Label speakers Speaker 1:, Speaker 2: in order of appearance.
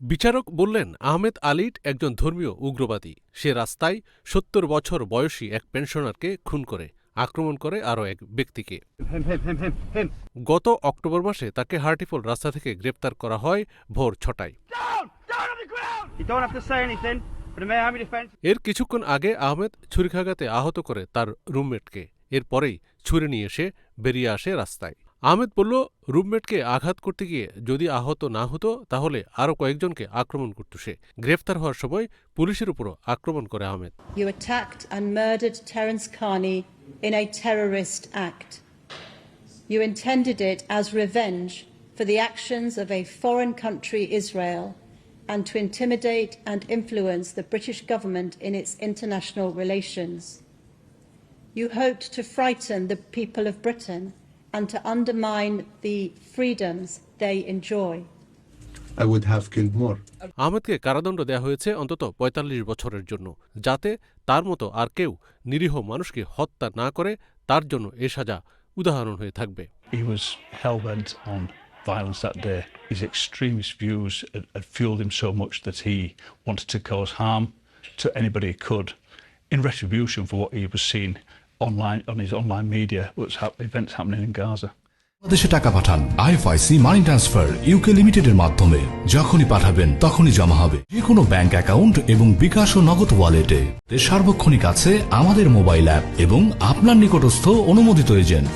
Speaker 1: বিচারক বললেন, আহমেদ আলীট একজন ধর্মীয় উগ্রবাদী। সে রাস্তায় সত্তর বছর বয়সী এক পেনশনারকে খুন করে, আক্রমণ করে আরও এক ব্যক্তিকে. গত অক্টোবর মাসে তাকে হার্টিফল রাস্তা থেকে গ্রেপ্তার করা হয় ভোর ছটায়। এর কিছুক্ষণ আগে আহমেদ ছুরিকাঘাতে আহত করে তার রুমমেটকে। এরপরেই ছুরি নিয়ে এসে বেরিয়ে আসে রাস্তায়। আহমেদ বলল রুমমেটকে আঘাত করতে গিয়ে যদি আহত না হতো তাহলে আরও কয়েকজনকে আক্রমণ করত সে গ্রেফতার হওয়ার সময় পুলিশের উপরও আক্রমণ করে Ahmed
Speaker 2: You attacked and in a terrorist act. You intended it as revenge for the actions of a foreign country, Israel, and to intimidate and influence the British government in its international relations. You hoped to frighten the people of Britain and to undermine the freedoms they enjoy.
Speaker 3: I would have killed more.
Speaker 1: আহমেদকে কারাদণ্ড দেওয়া হয়েছে অন্তত ৪৫ বছরের জন্য যাতে তার মতো আর কেউ নিরীহ মানুষকে হত্যা না করে তার জন্য এ সাজা উদাহরণ হয়ে থাকবে
Speaker 4: he was hell bent on violence that day. His extremist views had, had fueled him so much that he wanted to cause harm to anybody he could in retribution for what he was seeing online on his online media, what's hap- events happening in Gaza.
Speaker 5: বাংলাদেশে টাকা পাঠান IFIC money transfer UK লিমিটেডের মাধ্যমে। যখনই পাঠাবেন তখনই জমা হবে। যে কোনো ব্যাংক অ্যাকাউন্ট এবং বিকাশ ও নগদ ওয়ালেটে সার্বক্ষণিক আছে আমাদের মোবাইল অ্যাপ এবং আপনার নিকটস্থ অনুমোদিত এজেন্ট